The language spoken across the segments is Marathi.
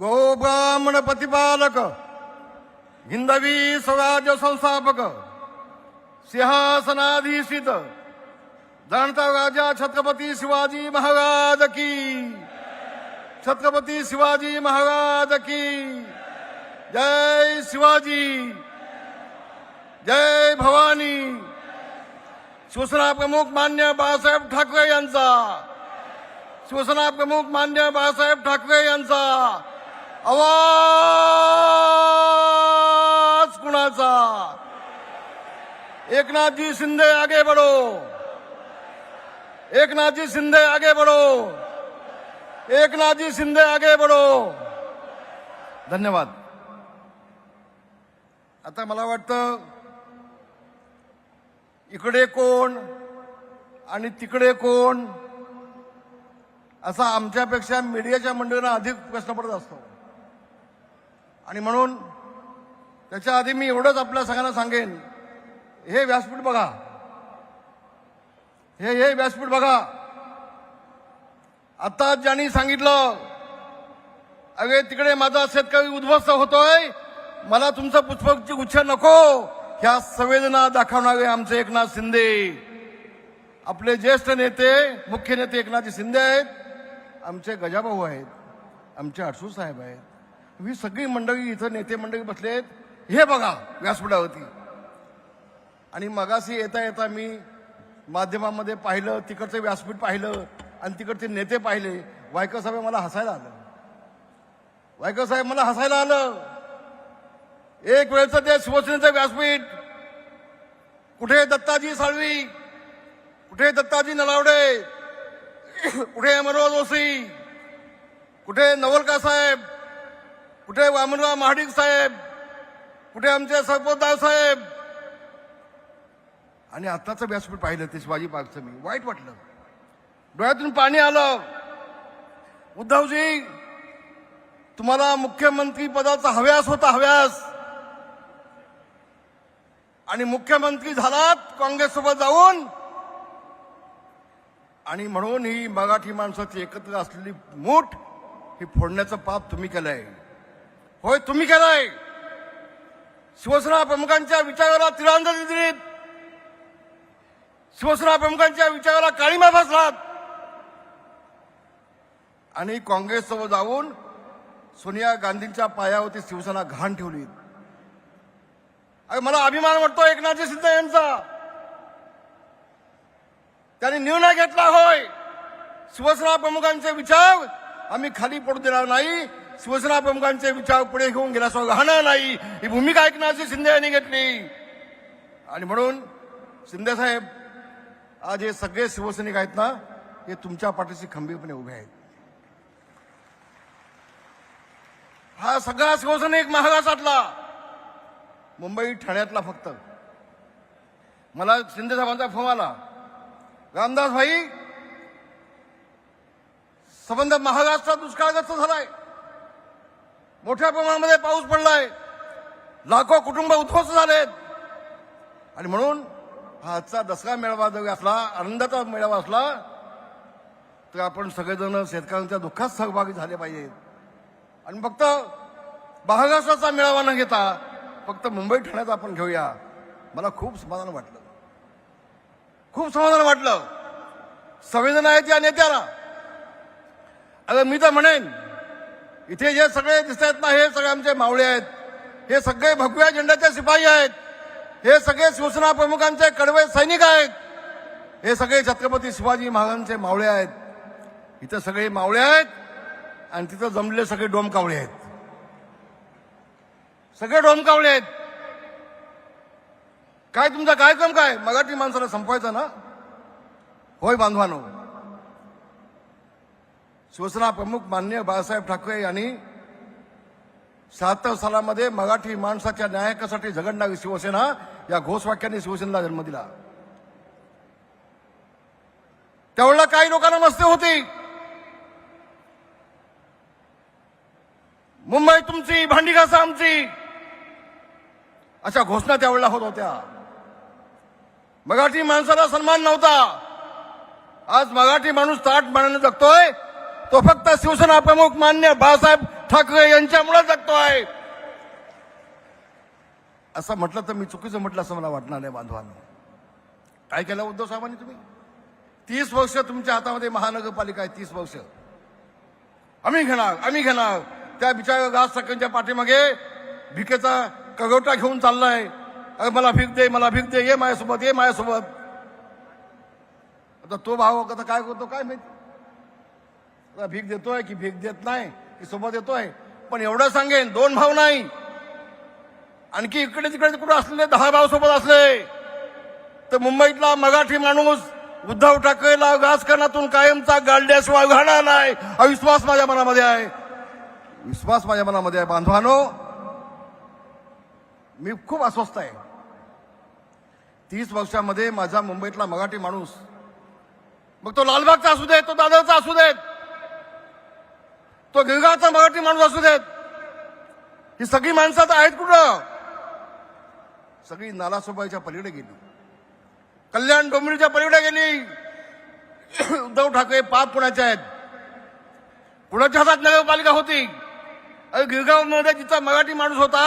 गोब्राह्मण प्रतिपालक हिंदवी स्वराज्य संस्थापक सिंहासनाधीशित जाणता राजा छत्रपती शिवाजी महाराज की छत्रपती शिवाजी महाराज की जय। शिवाजी। जय भवानी। शिवसेना प्रमुख मान्य बाळासाहेब ठाकरे यांचा। शिवसेना प्रमुख मान्य बाळासाहेब ठाकरे यांचा। आवाज कुणाचा? एकनाथजी शिंदे आगे बढ़ो. एकनाथजी शिंदे आगे बढ़ो. एकनाथजी शिंदे आगे बढ़ो. धन्यवाद. आता मला वाटतं इकडे कोण आणि तिकडे कोण असा आमच्यापेक्षा मीडियाच्या मंडळींना अधिक प्रश्न पडत असतो. आणि म्हणून त्याच्या आधी मी एवढंच आपल्या सगळ्यांना सांगेन हे व्यासपीठ बघा. हे हे व्यासपीठ बघा. आता ज्यांनी सांगितलं अगे तिकडे माझा शेतकरी उद्ध्वस्त होतोय मला तुमचं पुष्पची गुच्छ नको. ह्या संवेदना दाखवणारे आमचे एकनाथ शिंदे. आपले ज्येष्ठ नेते मुख्य नेते एकनाथ शिंदे आहेत. आमचे गजाभाऊ आहेत. आमचे अडसू साहेब आहेत. ही सगळी मंडळी इथं नेते मंडळी बसलेत हे बघा व्यासपीठावरती. आणि मगाशी येता येता मी माध्यमामध्ये पाहिलं तिकडचं व्यासपीठ पाहिलं आणि तिकडचे नेते पाहिले. वायकर साहेब मला हसायला आलं. वायकर साहेब मला हसायला आलं. एक वेळचं ते शिवसेनेचं व्यासपीठ. कुठे दत्ताजी साळवी? कुठे दत्ताजी नलावडे कुठे अमरवाल जोशी कुठे नवलका साहेब? कुठे वामनराव महाडिक साहेब? कुठे आमचे सरपंचराव साहेब? आणि आत्ताचं व्यासपीठ पाहिलं ते शिवाजी पार्कचं मी. वाईट वाटलं. डोळ्यातून पाणी आलं. उद्धवजी तुम्हाला मुख्यमंत्री पदाचा हव्यास होता हव्यास. आणि मुख्यमंत्री झालात काँग्रेससोबत जाऊन. आणि म्हणून ही मराठी माणसाची एकत्र असलेली मूठ ही फोडण्याचं पाप तुम्ही केलंय. होय तुम्ही केलाय शिवसेना प्रमुखांच्या विचाराला तिरांदाजी दिलीत. शिवसेना प्रमुखांच्या विचाराला काळीमा बसलात. आणि काँग्रेससोबत जाऊन सोनिया गांधींच्या पायावरती शिवसेना घाण ठेवली अरे मला अभिमान वाटतो एकनाथजी शिंदे यांचा. त्यांनी निर्णय घेतला होय. शिवसेना प्रमुखांचे विचार आम्ही खाली पडू देणार नाही. शिवसेना प्रमुखांचे विचार पुढे घेऊन गेल्याशिवाय राहणार नाही. ही भूमिका ऐकण्याची शिंदे यांनी घेतली. आणि म्हणून शिंदे साहेब आज हे सगळे शिवसैनिक आहेत ना हे तुमच्या पाठीशी खंबीरपणे उभे आहेत. हा सगळा शिवसैनिक महाराष्ट्रातला मुंबई ठाण्यातला फक्त. मला शिंदे साहेबांचा फोन आला. रामदास भाई संबंध महाराष्ट्रात दुष्काळग्रस्त झालाय. मोठ्या प्रमाणामध्ये पाऊस पडलाय. लाखो कुटुंब उद्ध्वस्त झालेत. आणि म्हणून हा आजचा दसरा मेळावा जरी असला आनंदाचा मेळावा असला तर आपण सगळेजण शेतकऱ्यांच्या दुःखात सहभागी झाले पाहिजेत. आणि फक्त महाराष्ट्राचा मेळावा न घेता फक्त मुंबई ठाण्याचा आपण घेऊया. मला खूप समाधान वाटलं. खूप समाधान वाटलं. संवेदना आहे त्या नेत्याला. अगं मी तर म्हणेन इथे जे सगळे दिसत आहेत ना हे सगळे आमचे मावळे आहेत. हे सगळे भगव्या झेंड्याचे शिपाई आहेत. हे सगळे शिवसेना प्रमुखांचे कडवे सैनिक आहेत. हे सगळे छत्रपती शिवाजी महाराजांचे मावळे आहेत. इथं सगळे मावळे आहेत आणि तिथं जमलेले सगळे डोमकावळे आहेत. सगळे डोमकावळे आहेत. काय तुमचा कार्यक्रम काय? मराठी माणसाला संपवायचा ना? होय बांधवानो. शिवसेना प्रमुख मान्य बाळासाहेब ठाकरे यांनी शहात्तर सालामध्ये मराठी माणसाच्या न्यायकासाठी झगडणारी शिवसेना या घोषवाक्याने शिवसेनेला जन्म दिला. त्यावेळेला काही लोकांना मस्ती होती. मुंबई तुमची भांडी घासा आमची. अशा घोषणा त्यावेळेला होत होत्या. मराठी माणसाला सन्मान नव्हता. आज मराठी माणूस ताट मानाने जगतोय. तो फक्त शिवसेना प्रमुख मान्य बाळासाहेब ठाकरे यांच्यामुळे आहे. असं म्हटलं तर मी चुकीचं म्हटलं असं मला वाटणार नाही बांधवानं. काय केलं उद्धव साहेबांनी तुम्ही? तीस वर्ष तुमच्या हातामध्ये महानगरपालिका आहे तीस वर्ष. आम्ही घेणार आम्ही घेणार. त्या बिचार राज ठाकरेंच्या पाठीमागे भिकेचा कगवटा घेऊन चाललाय. अरे मला भीक दे मला भीक दे ये माझ्यासोबत ये माझ्यासोबत. आता तो भाव आता काय करतो काय माहिती? भीक देतोय की भीक देत नाही की सोबत येतोय? पण एवढं सांगेन दोन भाव नाही. आणखी इकडे तिकडे कुठं असले दहा भाव सोबत असले तर मुंबईतला मराठी माणूस उद्धव ठाकरेला राजकारणातून कायमचा गाडल्याशिवाय घालणार नाही. हा विश्वास माझ्या मनामध्ये आहे. विश्वास माझ्या मनामध्ये आहे बांधवानो. मी खूप अस्वस्थ आहे. तीस वर्षामध्ये माझा मुंबईतला मराठी माणूस मग तो लालबागचा असू देत तो दादरचा असू देत तो गिरगावचा मराठी माणूस असू देत. ही सगळी माणसं आता आहेत कुठं? सगळी नालासोबाईच्या पलीकडे गेली. कल्याण डोंबिवलीच्या पलीकडे गेली. उद्धव ठाकरे पाप कुणाचे आहेत. पुण्याच्या हातात नगरपालिका होती. अरे गिरगावमध्ये जिथं मराठी माणूस होता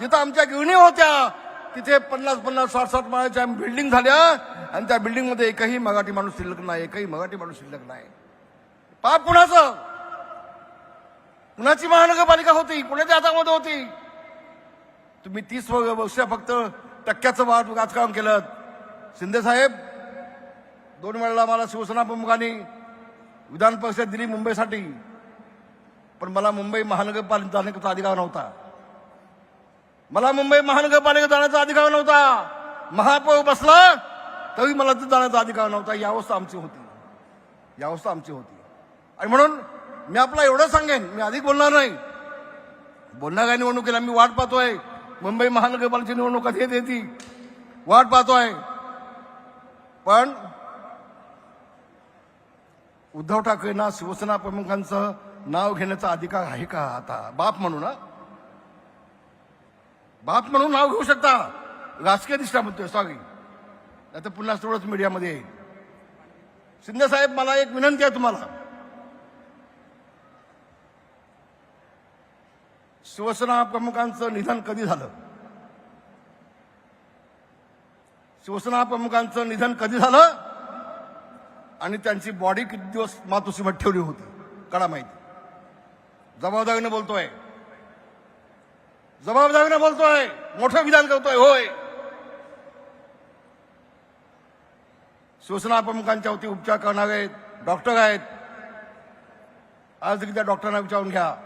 जिथं आमच्या गिरणी होत्या तिथे पन्नास पन्नास साठ साठ माळ्याच्या बिल्डिंग झाल्या. आणि त्या बिल्डिंगमध्ये एकही मराठी माणूस शिल्लक नाही एकही मराठी माणूस शिल्लक नाही. पाप कुणाचं पुण्याची महानगरपालिका होती? कुणाच्या हातामध्ये होती? तुम्ही तीस वर्ष फक्त टक्क्याचं वाद राजकारण केलं. शिंदे साहेब दोन वेळेला मला शिवसेना प्रमुखांनी विधान परिषद दिली मुंबईसाठी. पण मला मुंबई महानगरपालिका जाण्याचा अधिकार नव्हता. मला मुंबई महानगरपालिका जाण्याचा अधिकार नव्हता. महापौर बसला तरी मला तिथे जाण्याचा अधिकार नव्हता. ही अवस्था आमची होती. ही अवस्था आमची होती. आणि म्हणून मी आपला एवढं सांगेन मी अधिक बोलणार नाही. बोलणाऱ्या निवडणुकीला? मी वाट पाहतोय. मुंबई महानगरपालिकेची निवडणूक कधी येते ती? वाट पाहतोय. पण उद्धव ठाकरेंना शिवसेना प्रमुखांचं नाव घेण्याचा अधिकार आहे का आता? बाप म्हणून बाप म्हणून नाव घेऊ शकता. राजकीय दृष्ट्या म्हणतोय सॉरी आता पुन्हा थोडंच मीडियामध्ये येईल. शिंदे साहेब मला एक विनंती आहे तुम्हाला. शिवसेना प्रमुखांचं निधन कधी झालं? शिवसेना प्रमुखांचं निधन कधी झालं? आणि त्यांची बॉडी किती दिवस मातोसीमत ठेवली होती? कडा माहिती. जबाबदारीने बोलतोय. जबाबदारीने बोलतोय. मोठं विधान करतोय होय. शिवसेना प्रमुखांच्या वती उपचार करणारे डॉक्टर आहेत. आज देखील त्या डॉक्टरांना विचारून घ्या.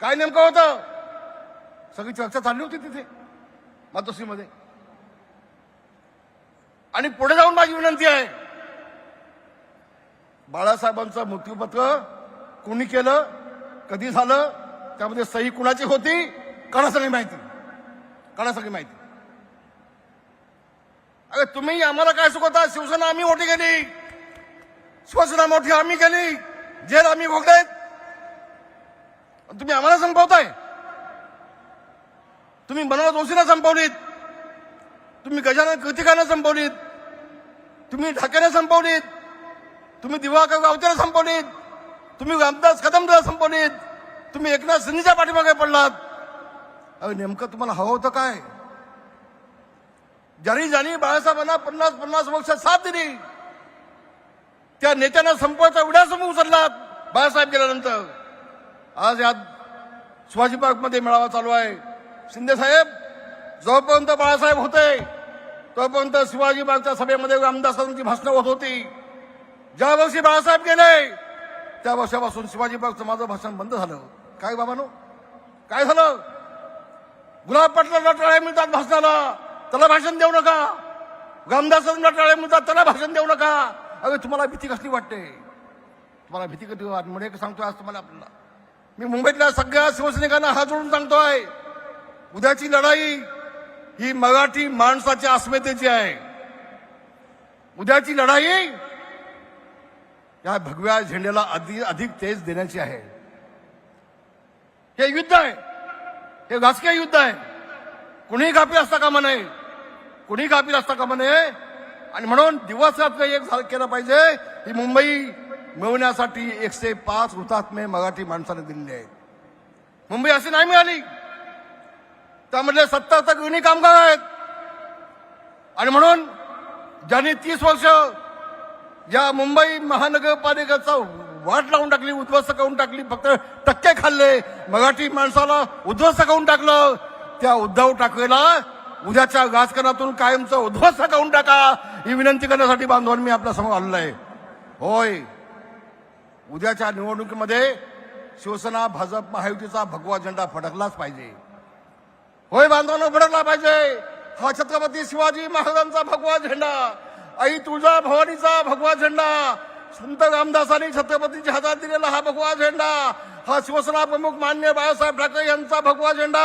काय नेमकं होतं? सगळी चर्चा चालली होती तिथे मातोश्रीमध्ये. आणि पुढे जाऊन माझी विनंती आहे बाळासाहेबांचं मृत्यूपत्र कोणी केलं कधी झालं त्यामध्ये सही कुणाची होती कणा सगळी माहिती. कणा सगळी माहिती. अरे तुम्ही आम्हाला काय चुकवता शिवसेना आम्ही मोठी केली. शिवसेना मोठी आम्ही केली. जेल आम्ही भोगलेत. तुम्ही आम्हाला संपवताय. तुम्ही मनोहर जोशीला संपवलीत. तुम्ही गजानन कृतिकानं संपवलीत. तुम्ही ढाक्याने संपवलीत. तुम्ही दिवाकर गावतेला संपवलीत. तुम्ही रामदास कदमला संपवलीत. तुम्ही एकनाथ शिंदेच्या पाठीमागे पडलात. अरे नेमकं तुम्हाला हवं होतं काय? ज्यांनी ज्यांनी बाळासाहेबांना पन्नास पन्नास वर्ष साथ दिली त्या नेत्यांना संपवायचा विड्यासमोर उचललात बाळासाहेब गेल्यानंतर. आज यात शिवाजी पार्कमध्ये मेळावा चालू आहे. शिंदे साहेब जोपर्यंत बाळासाहेब होते तोपर्यंत शिवाजी पार्कच्या सभेमध्ये रामदासांची भाषणं होत होती. ज्या वर्षी बाळासाहेब गेले त्या वर्षापासून शिवाजी पार्कचं माझं भाषण बंद झालं. काय बाबानो? काय झालं? गुलाब पाटलांना टाळ्या मिळतात भाषणाला त्याला भाषण देऊ नका. रामदासांना टाळ्या मिळतात त्याला भाषण देऊ नका. अरे तुम्हाला भीती कसली वाटते? तुम्हाला भीती कधी वाट म्हणजे एक सांगतोय आज तुम्हाला आपल्याला. मी मुंबईतल्या सगळ्या शिवसैनिकांना हात जोडून सांगतोय उद्याची लढाई ही मराठी माणसाच्या अस्मितेची आहे. उद्याची लढाई या भगव्या झेंड्याला अधिक अधिक तेज देण्याची आहे. हे युद्ध आहे. हे राजकीय युद्ध आहे. कुणीही कापी असता कामा नये. कुणीही कापी असता कामा नये. आणि म्हणून दिवस रात्र एक केलं पाहिजे ही मुंबई मिळवण्यासाठी एकशे पाच हुतात्मे मराठी माणसाने दिलेले आहेत. मुंबई अशी नाही मिळाली. त्यामधले सत्तर तर युनी कामगार आहेत. आणि म्हणून ज्यांनी तीस वर्ष या मुंबई महानगरपालिकेचा वाट लावून टाकली उद्ध्वस्त करून टाकली फक्त टक्के खाल्ले मराठी माणसाला उद्ध्वस्त करून टाकलं त्या उद्धव ठाकरेला उद्याच्या राजकारणातून कायमचं उद्ध्वस्त करून टाका ही विनंती करण्यासाठी बांधवांनी मी आपल्यासमोर आलेलो आहे. होय. उद्याच्या निवडणुकीमध्ये शिवसेना भाजप महायुतीचा भगवा झेंडा फडकलाच पाहिजे. होय बांधवांना फडकला पाहिजे. हा छत्रपती शिवाजी महाराजांचा भगवा झेंडा आई तुळजा भवानीचा भगवा झेंडा संत रामदासांनी छत्रपतीच्या हातात दिलेला हा भगवा झेंडा हा शिवसेना प्रमुख मान्य बाळासाहेब ठाकरे यांचा भगवा झेंडा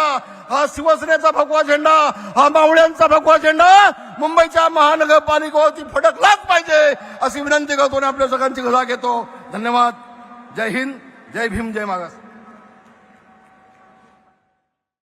हा शिवसेनेचा भगवा झेंडा हा मावळ्यांचा भगवा झेंडा मुंबईच्या महानगरपालिकेवरती फडकलाच पाहिजे अशी विनंती करतो आणि आपल्या सगळ्यांची गजा घेतो. धन्यवाद. जय हिंद. जय भीम. जय मागास.